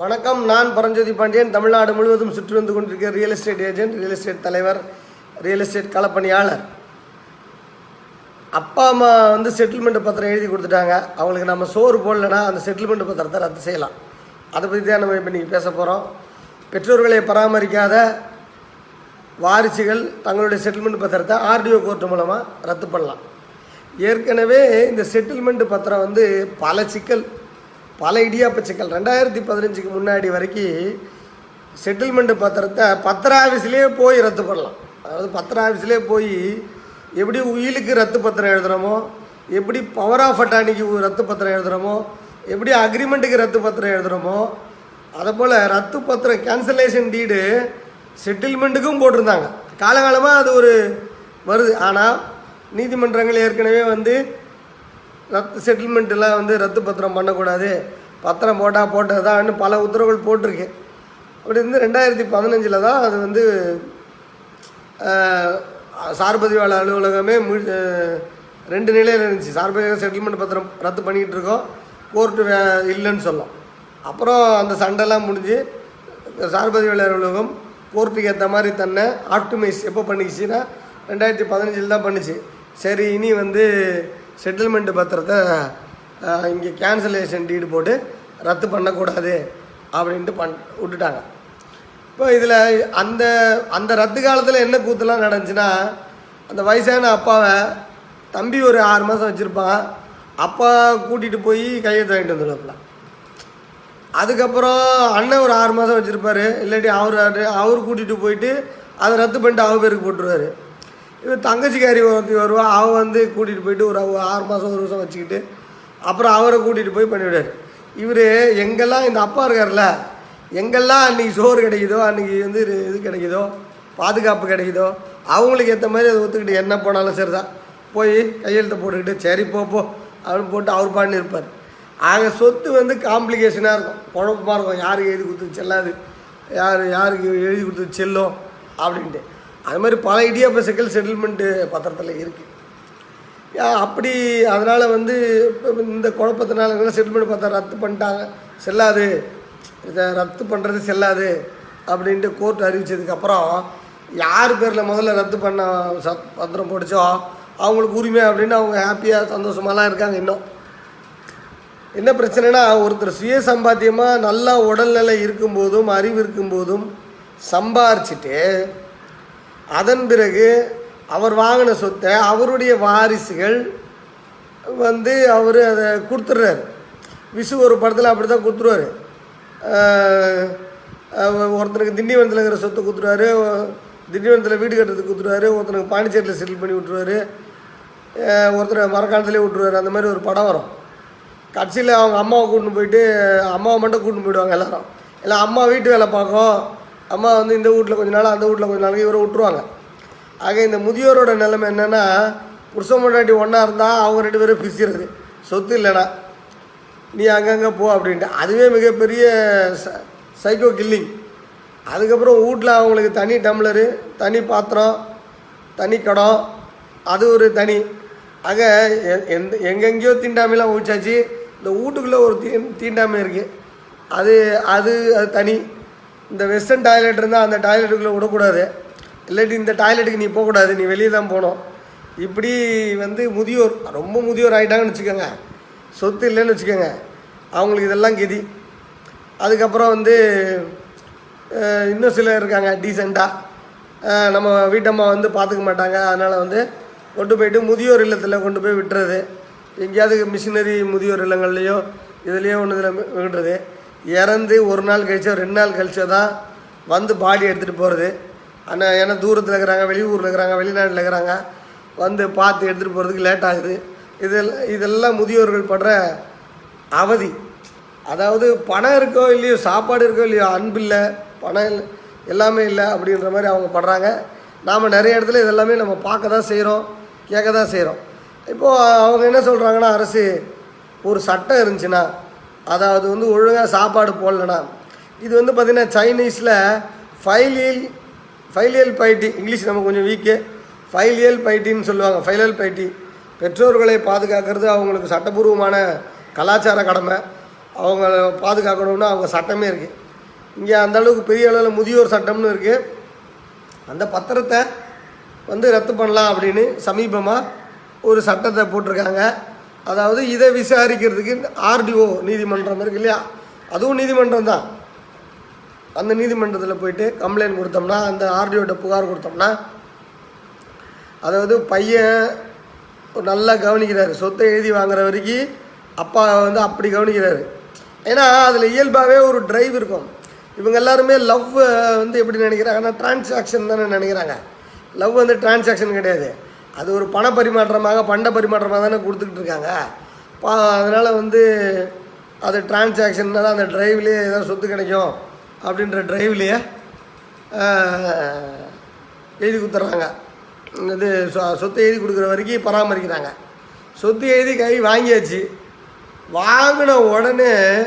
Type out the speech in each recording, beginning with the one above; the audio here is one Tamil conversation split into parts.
வணக்கம். நான் பரஞ்சோதி பாண்டியன். தமிழ்நாடு முழுவதும் சுற்றி வந்து கொண்டிருக்கிற real estate agent real estate தலைவர் ரியல் எஸ்டேட் களப்பணியாளர். அப்பா அம்மா வந்து செட்டில்மெண்ட் பத்திரம் எழுதி கொடுத்துட்டாங்க. அவங்களுக்கு நம்ம சோறு போடலைன்னா அந்த செட்டில்மெண்ட் பத்திரத்தை ரத்து செய்யலாம். அதை பற்றி தான் நம்ம இப்போ இன்றைக்கி பேச போகிறோம் பெற்றோர்களை பராமரிக்காத வாரிசுகள் தங்களுடைய செட்டில்மெண்ட் பத்திரத்தை ஆர்டிஓ கோர்ட் மூலமாக ரத்து பண்ணலாம். ஏற்கனவே இந்த செட்டில்மெண்ட் பத்திரம் வந்து பல சிக்கல் பல இடியாப்ப சிக்கல் ரெண்டாயிரத்தி பதினஞ்சுக்கு முன்னாடி வரைக்கும் செட்டில்மெண்ட் பத்திரத்தை பத்திர ஆஃபீஸ்லேயே போய் ரத்து பண்ணலாம். அதாவது பத்திர ஆஃபீஸ்லேயே போய் எப்படி உயிலுக்கு ரத்து பத்திரம் எழுதுகிறோமோ எப்படி பவர் ஆஃப் அட்டானிக்கு ரத்து பத்திரம் எழுதுகிறோமோ எப்படி அக்ரிமெண்ட்டுக்கு ரத்து பத்திரம் எழுதுகிறோமோ அதை போல் ரத்து பத்திரம் கேன்சலேஷன் டீடு செட்டில்மெண்ட்டுக்கும் போட்டிருந்தாங்க. காலகாலமாக அது ஒரு வருது. ஆனால் நீதிமன்றங்கள் ஏற்கனவே வந்து ரத்து செட்டில்மெண்ட்டெல்லாம் வந்து ரத்து பத்திரம் பண்ணக்கூடாது. பத்திரம் போட்டால் போட்டது தான்னு பல உத்தரவுகள் போட்டிருக்கு. அப்படி இருந்து ரெண்டாயிரத்தி பதினஞ்சில் தான் அது வந்து சார்பதிவாளர் அலுவலகமே மு ரெண்டு நிலையில் இருந்துச்சு. சார்பதிவாளர் செட்டில்மெண்ட் பத்திரம் ரத்து பண்ணிக்கிட்டு இருக்கோம். கோர்ட்டு வே இல்லைன்னு சொல்லலாம். அப்புறம் அந்த சண்டைலாம் முடிஞ்சு சார்பதிவாளர் அலுவலகம் கோர்ட்டுக்கு ஏற்ற மாதிரி தன்னை ஆப்டிமைஸ் எப்போ பண்ணிக்கிச்சுன்னா ரெண்டாயிரத்தி பதினஞ்சில் தான் பண்ணுச்சு. சரி இனி வந்து செட்டில்மெண்ட் பத்திரத்தை இங்கே கேன்சலேஷன் டீடு போட்டு ரத்து பண்ணக்கூடாது அப்படின்ட்டு பண் விட்டுட்டாங்க. இப்போ இதில் அந்த அந்த ரத்து காலத்தில் என்ன கூத்துலாம் நடந்துச்சுன்னா அந்த வயசான அப்பாவை தம்பி ஒரு ஆறு மாதம் வச்சுருப்பான். அப்பா கூட்டிகிட்டு போய் கையெழுத்து வாங்கிட்டு வந்துடுவாப்புல அதுக்கப்புறம் அண்ணன் ஒரு ஆறு மாதம் வச்சுருப்பாரு. இல்லாட்டி அவர் அவர் கூட்டிகிட்டு போயிட்டு அதை ரத்து பண்ணிட்டு அவ பேருக்கு போட்டுருவாரு. இவர் தங்கச்சிக்காரி ஒருத்தி வருவா. அவள் வந்து கூட்டிகிட்டு போயிட்டு ஒரு ஆறு மாதம் ஒரு வருஷம் வச்சுக்கிட்டு அப்புறம் அவரை கூட்டிகிட்டு போய் பண்ணிவிடுவார். இவர் எங்கெல்லாம் இந்த அப்பா இருக்கார்ல எங்கெல்லாம் அன்றைக்கி சோறு கிடைக்குதோ அன்றைக்கி வந்து இது கிடைக்குதோ பாதுகாப்பு கிடைக்குதோ அவங்களுக்கு ஏற்ற மாதிரி அதை ஒத்துக்கிட்டு என்ன போனாலும் சரி தான் போய் கையெழுத்தை போட்டுக்கிட்டு சரி போப்போ அப்படின்னு போட்டு அவர் பாடினு இருப்பார். ஆக சொத்து வந்து காம்ப்ளிகேஷனாக இருக்கும். குழப்பமாக இருக்கும். யாருக்கு எழுதி கொடுத்து செல்லாது? யார் யாருக்கு எழுதி கொடுத்து செல்லும்? அப்படின்ட்டு. அது மாதிரி பல இடியாப்ப செட்டில்மெண்ட்டு பத்திரத்தில் இருக்குது அப்படி அதனால் வந்து இந்த குழப்பத்தினால செட்டில்மெண்ட் பத்திரம் ரத்து பண்ணிட்டாங்க. செல்லாது. இதை ரத்து பண்ணுறது செல்லாது அப்படின்ட்டு கோர்ட் அறிவித்ததுக்கப்புறம் யார் பேரில் முதல்ல ரத்து பண்ண சத் பத்திரம் போட்டுச்சோ அவங்களுக்கு உரிமை அப்படின்னு அவங்க ஹாப்பியாக சந்தோஷமாலாம் இருக்காங்க இன்னும். என்ன பிரச்சனைனா ஒருத்தர் சுய சம்பாத்தியமாக நல்லா உடல்நிலை இருக்கும்போதும் அறிவு இருக்கும்போதும் சம்பாரிச்சிட்டு அதன் பிறகு அவர் வாங்கின சொத்தை அவருடைய வாரிசுகள் வந்து அவர் அதை கொடுத்துட்றாரு. விசு ஒரு படத்தில் அப்படி தான் கொடுத்துருவாரு ஒருத்தனுக்கு திண்டிவனத்தில் இருக்கிற சொத்தை கொடுத்துருவாரு. திண்டிவனத்தில் வீடு கட்டுறதுக்கு கொடுத்துருவாரு. ஒருத்தனுக்கு பாண்டிச்சேரியில் செட்டில் பண்ணி விட்டுருவாரு. ஆஹ் ஒருத்தர் மரக்காலத்துலேயே விட்ருவாரு அந்த மாதிரி ஒரு படம் வரும். கடைசியில் அவங்க அம்மாவை கூட்டின்னு போயிட்டு அம்மாவை மட்டும் கூட்டின்னு போயிடுவாங்க எல்லோரும். இல்லை அம்மா வீட்டு வேலை பார்க்கும். அம்மா வந்து இந்த வீட்டில் கொஞ்ச நாள் அந்த வீட்டில் கொஞ்ச நாளைக்கு இவரை விட்டுருவாங்க. ஆக இந்த முதியோரோட நிலைமை என்னென்னா புருஷன் முன்னாடி ஒன்றா இருந்தால் அவங்க ரெண்டு பேரும் பிசிறது. சொத்து இல்லைனா நீ அங்கங்கே போ அப்படின்ட்டு. அதுவே மிகப்பெரிய ச சைக்கோ கில்லிங் அதுக்கப்புறம் வீட்டில் அவங்களுக்கு தனி டம்ளரு தனி பாத்திரம் தனி கடம். அது ஒரு தனி. ஆக எ- எந்த எங்கெங்கேயோ தீண்டாமைலாம் ஊச்சாச்சு இந்த வீட்டுக்குள்ளே ஒரு தீ தீண்டாமை இருக்குது அது அது அது தனி. இந்த வெஸ்டர்ன் டாய்லெட் இருந்தால் அந்த டாய்லெட்டுக்குள்ளே விடக்கூடாது. இல்லாட்டி இந்த டாய்லெட்டுக்கு நீ போகக்கூடாது. நீ வெளியே தான் போகணும். இப்படி வந்து முதியோர் ரொம்ப முதியோர் ஆகிட்டாங்கன்னு வச்சுக்கோங்க. சொத்து இல்லைன்னு வச்சுக்கோங்க. அவங்களுக்கு இதெல்லாம் கெதி. அதுக்கப்புறம் வந்து இன்னும் சிலர் இருக்காங்க டீசெண்டாக நம்ம வீட்டம்மா வந்து பார்த்துக்க மாட்டாங்க. அதனால் வந்து கொண்டு போயிட்டு முதியோர் இல்லத்தில் கொண்டு போய் விட்டுறது. எங்கேயாவது மிஷினரி முதியோர் இல்லங்கள்லேயோ இதுலேயோ ஒன்று இதில் விடுறது இறந்து ஒரு நாள் கழிச்சோ ரெண்டு நாள் கழிச்சோ தான் வந்து பாடி எடுத்துகிட்டு போகிறது ஆனால் ஏன்னா தூரத்தில் இருக்கிறாங்க வெளியூரில் இருக்கிறாங்க வெளிநாட்டில் இருக்கிறாங்க. வந்து பார்த்து எடுத்துகிட்டு போகிறதுக்கு லேட் ஆகுது. இதெல்லாம் இதெல்லாம் முதியோர்கள் படுற அவதி. அதாவது பணம் இருக்கோ இல்லையோ சாப்பாடு இருக்கோ இல்லையோ அன்பு இல்லை பணம் இல்லை எல்லாமே இல்லை அப்படின்ற மாதிரி அவங்க படுறாங்க. நாம் நிறைய இடத்துல இதெல்லாமே நம்ம பார்க்க தான் செய்கிறோம் கேட்க தான் செய்கிறோம் இப்போது அவங்க என்ன சொல்கிறாங்கன்னா அரசு ஒரு சட்டம் இருந்துச்சுன்னா அதாவது வந்து ஒழுங்காக சாப்பாடு போடலனா இது வந்து பார்த்திங்கன்னா சைனீஸில் ஃபைலியல் ஃபைலியல் பைட்டி இங்கிலீஷ் நம்ம கொஞ்சம் வீக்கு ஃபைலியல் பைட்டின்னு சொல்லுவாங்க. ஃபைலல் பைட்டி பெற்றோர்களை பாதுகாக்கிறது அவங்களுக்கு சட்டபூர்வமான கலாச்சார கடமை. அவங்க பாதுகாக்கணும்னு அவங்க சட்டமே இருக்குது இங்கே அந்த அளவுக்கு பெரிய அளவில் முதியோர் சட்டம்னு இருக்குது அந்த பத்திரத்தை வந்து ரத்து பண்ணலாம் அப்படின்னு சமீபமாக ஒரு சட்டத்தை போட்டிருக்காங்க. அதாவது இதை விசாரிக்கிறதுக்கு ஆர்டிஓ நீதிமன்றம் இருக்கு இல்லையா? அதுவும் நீதிமன்றம் தான். அந்த நீதிமன்றத்தில் போயிட்டு கம்ப்ளைண்ட் கொடுத்தோம்னா அந்த ஆர்டிஓட்ட புகார் கொடுத்தோம்னா அதாவது பையன் நல்லா கவனிக்கிறாரு. சொத்தை எழுதி வாங்குற வரைக்கும் அப்பா வந்து அப்படி கவனிக்கிறாரு. ஏன்னா அதில் இயல்பாகவே ஒரு டிரைவ் இருக்கும். இவங்க எல்லாருமே லவ் வந்து எப்படி நினைக்கிறாங்கன்னா டிரான்சாக்ஷன் தானே நினைக்கிறாங்க. லவ் வந்து டிரான்சாக்ஷன் கிடையாது. அது ஒரு பண பரிமாற்றமாக பண்ட பரிமாற்றமாக தானே கொடுத்துக்கிட்டு இருக்காங்க. பா அதனால் வந்து அது டிரான்சாக்ஷன்னால அந்த டிரைவ்லேயே ஏதாவது சொத்து கிடைக்கும் அப்படின்ற டிரைவ்லேயே எழுதி கொடுத்துட்றாங்க. இது சொ- சொத்து எழுதி கொடுக்குற வரைக்கும் பராமரிக்கிறாங்க. சொத்து எழுதி கை வாங்கியாச்சு. வாங்கின உடனே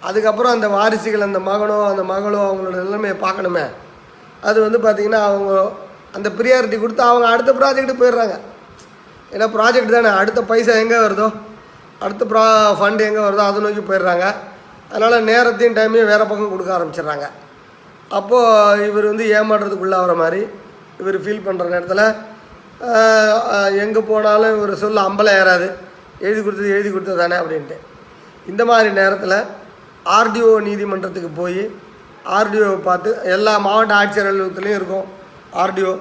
அதுக்கப்புறம் அந்த வாரிசுகள் அந்த மகனோ அந்த மகளோ அவங்களோட நிலைமையை பார்க்கணுமே. அது வந்து பார்த்திங்கன்னா அவங்க அந்த ப்ரியாரிட்டி கொடுத்து அவங்க அடுத்த ப்ராஜெக்ட்டு போயிடுறாங்க. ஏன்னா ப்ராஜெக்ட் தானே அடுத்த பைசா எங்கே வருதோ அடுத்த ப்ரா ஃபண்டு எங்கே வருதோ அதை நோக்கி போயிடுறாங்க. அதனால் நேரத்தையும் டைமையும் வேறு பக்கம் கொடுக்க ஆரம்பிச்சிடுறாங்க. அப்போது இவர் வந்து ஏமாடுறதுக்குள்ளாகிற மாதிரி இவர் ஃபீல் பண்ணுற நேரத்தில் எங்கே போனாலும் இவர் சொல்ல அம்பலம் ஏறாது. எழுதி கொடுத்தது எழுதி கொடுத்தது தானே அப்படின்ட்டு. இந்த மாதிரி நேரத்தில் ஆர்டிஓ நீதிமன்றத்துக்கு போய் ஆர்டிஓவை பார்த்து எல்லா மாவட்ட ஆட்சியர் அலுவலகத்துலேயும் இருக்கும். ஆர்டிஓ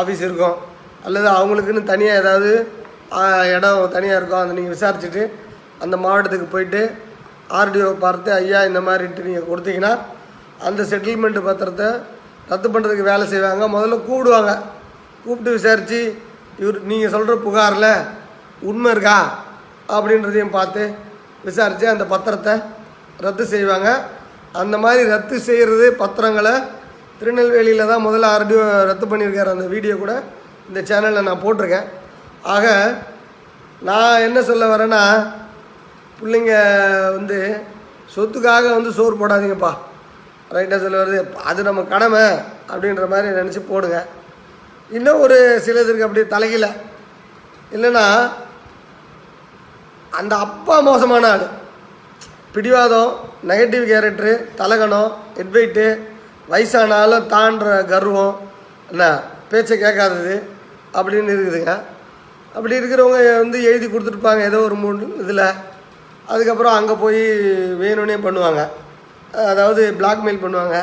ஆஃபீஸ் இருக்கும். அல்லது அவங்களுக்குன்னு தனியாக ஏதாவது இடம் தனியாக இருக்கும். அதை நீங்கள் விசாரிச்சுட்டு அந்த மாவட்டத்துக்கு போயிட்டு ஆர்டிஓ பார்த்து ஐயா இந்த மாதிரிட்டு நீங்கள் கொடுத்தீங்கன்னா அந்த செட்டில்மெண்ட் பத்திரத்தை ரத்து பண்ணுறதுக்கு வேலை செய்வாங்க. முதல்ல கூப்பிடுவாங்க. கூப்பிட்டு விசாரித்து இவர் நீங்கள் சொல்கிற புகாரில் உண்மை இருக்கா? அப்படின்றதையும் பார்த்து விசாரித்து அந்த பத்திரத்தை ரத்து செய்வாங்க. அந்த மாதிரி ரத்து செய்கிறது பத்திரங்களை திருநெல்வேலியில் தான் முதல்ல ஆர்டிஓ ரத்து பண்ணியிருக்கார் அந்த வீடியோ கூட. இந்த சேனலில் நான் போட்டிருக்கேன். ஆக நான் என்ன சொல்ல வரேன்னா பிள்ளைங்க வந்து சொத்துக்காக வந்து சோறு போடாதீங்கப்பா. ரைட்டாக சொல்ல வருது. அது நம்ம கடமை அப்படின்ற மாதிரி நினச்சி போடுங்க. இன்னும் ஒரு சிலதுக்கு அப்படி தலைகில இல்லைன்னா அந்த அப்பா மோசமான ஆள். பிடிவாதம் நெகட்டிவ் கேரக்டரு தலகணம் ஹெட்வெயிட்டு வயசானாலும் தாண்டுற கர்வம் என்ன பேச்சை கேட்காதது அப்படின்னு இருக்குதுங்க. அப்படி இருக்கிறவங்க வந்து எழுதி கொடுத்துருப்பாங்க ஏதோ ஒரு மூணு இதில். அதுக்கப்புறம் அங்கே போய் வேணும்னே பண்ணுவாங்க. அதாவது பிளாக்மெயில் பண்ணுவாங்க.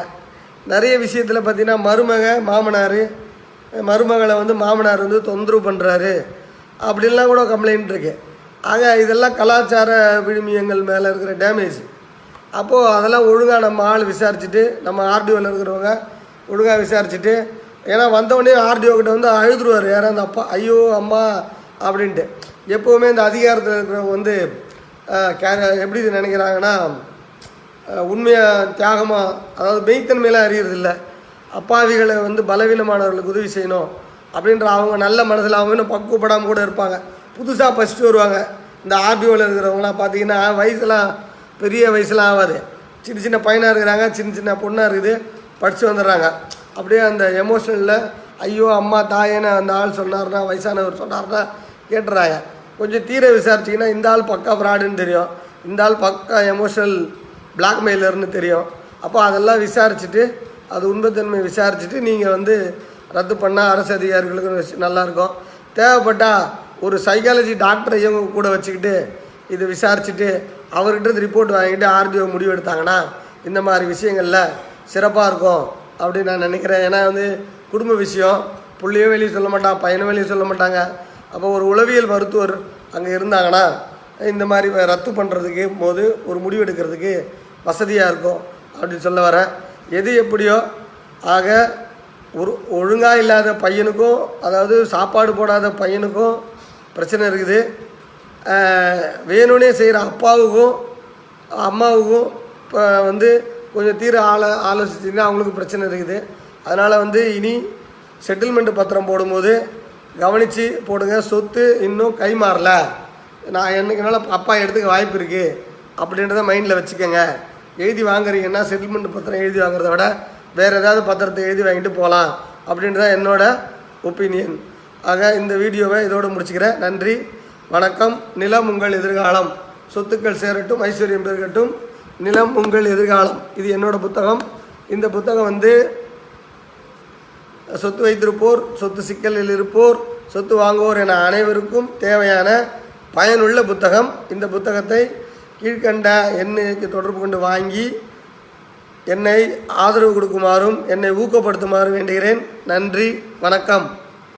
நிறைய விஷயத்தில் பார்த்திங்கன்னா மருமக மாமனார் மருமகளை வந்து மாமனார் வந்து தொந்தரவு பண்ணுறாரு. அப்படின்லாம் கூட கம்ப்ளைண்ட் இருக்கு. ஆக இதெல்லாம் கலாச்சார விழுமியங்கள் மேலே இருக்கிற டேமேஜ் அப்போது அதெல்லாம் ஒழுங்காக நம்ம ஆள் விசாரிச்சுட்டு நம்ம ஆர்டிஓவில் இருக்கிறவங்க ஒழுங்காக விசாரிச்சுட்டு ஏன்னா வந்தவொடனே ஆர்டிஓ கிட்ட வந்து அழுதுருவார் யாரும் அந்த அப்பா ஐயோ அம்மா அப்படின்ட்டு. எப்போவுமே இந்த அதிகாரத்தில் இருக்கிறவங்க வந்து கே எப்படி நினைக்கிறாங்கன்னா உண்மையாக தியாகமாக அதாவது மெய்த்தன்மையெல்லாம் அறியறதில்ல. அப்பாவிகளை வந்து பலவீனமானவர்களுக்கு உதவி செய்யணும் அப்படின்ற அவங்க நல்ல மனசில் அவங்க இன்னும் பக்குவப்படாமல் கூட இருப்பாங்க. புதுசாக பசிட்டு வருவாங்க. இந்த ஆர்டிஓவில் இருக்கிறவங்களாம் பார்த்தீங்கன்னா வயசுலாம் பெரிய வயசுலாம் ஆகாது சின்ன சின்ன பையனாக இருக்கிறாங்க சின்ன சின்ன பொண்ணாக இருக்குது படித்து வந்துடுறாங்க அப்படியே அந்த எமோஷனலில் ஐயோ அம்மா தாயேன்னு அந்த ஆள் சொன்னார்னா வயசானவர் சொன்னார்னா கேட்டுறாங்க. கொஞ்சம் தீர விசாரிச்சிங்கன்னா இந்த ஆள் பக்கா ஃப்ராடுன்னு தெரியும். இந்த ஆள் பக்கா எமோஷனல் பிளாக்மெயிலர்னு தெரியும். அப்போ அதெல்லாம் விசாரிச்சுட்டு அது உண்மைத்தன்மை விசாரிச்சுட்டு நீங்கள் வந்து ரத்து பண்ணால் அரசு அதிகாரிகளுக்கு நல்லாயிருக்கும். தேவைப்பட்டால் ஒரு சைக்காலஜி டாக்டரை இவங்க கூட வச்சுக்கிட்டு இது விசாரிச்சுட்டு அவர்கிட்ட ரிப்போர்ட் வாங்கிட்டு ஆர்டிஓ முடிவு எடுத்தாங்கன்னா இந்த மாதிரி விஷயங்களில் சிறப்பாக இருக்கும் அப்படின்னு நான் நினைக்கிறேன். ஏன்னா வந்து குடும்ப விஷயம். புள்ளையும் வெளியே சொல்ல மாட்டான் பையனும் வெளியே சொல்ல மாட்டாங்க. அப்போ ஒரு உளவியல் மருத்துவர் அங்கே இருந்தாங்கன்னா இந்த மாதிரி வ- ரத்து பண்ணுறதுக்கு போது ஒரு முடிவு எடுக்கிறதுக்கு வசதியாக இருக்கும் அப்படின்னு சொல்ல வரேன். எது எப்படியோ ஆக ஒரு ஒழுங்காக இல்லாத பையனுக்கும் அதாவது சாப்பாடு போடாத பையனுக்கும் பிரச்சனை இருக்குது. வேணும்னே செய்கிற அப்பாவுக்கும் அம்மாவுக்கும் இப்போ வந்து கொஞ்சம் தீர ஆள ஆலோசிச்சிங்கன்னா அவங்களுக்கு பிரச்சனை இருக்குது. அதனால் வந்து இனி செட்டில்மெண்ட் பத்திரம் போடும்போது கவனித்து போடுங்க. சொத்து இன்னும் கை மாறல. நான் என்னைக்குனால அப்பா எடுத்துக்க வாய்ப்பு இருக்குது அப்படின்றத மைண்டில் வச்சுக்கோங்க. எழுதி வாங்குறீங்கன்னா செட்டில்மெண்ட் பத்திரம் எழுதி வாங்குறத விட வேறு ஏதாவது பத்திரத்தை எழுதி வாங்கிட்டு போகலாம் அப்படின்றத என்னோட ஒப்பீனியன் ஆக இந்த வீடியோவை இதோடு முடிச்சுக்கிறேன். நன்றி. வணக்கம். நிலம் உங்கள் எதிர்காலம். சொத்துக்கள் சேரட்டும் ஐஸ்வர்யம் பெருகட்டும். நிலம் உங்கள் எதிர்காலம். இது என்னோட புத்தகம். இந்த புத்தகம் வந்து சொத்து வைத்திருப்போர் சொத்து சிக்கலில் இருப்போர் சொத்து வாங்குவோர் என அனைவருக்கும் தேவையான பயனுள்ள புத்தகம். இந்த புத்தகத்தை கீழ்கண்ட எண்ணுக்கு தொடர்பு கொண்டு வாங்கி என்னை ஆதரவு கொடுக்குமாறும் என்னை ஊக்கப்படுத்துமாறும் வேண்டுகிறேன். நன்றி. வணக்கம்.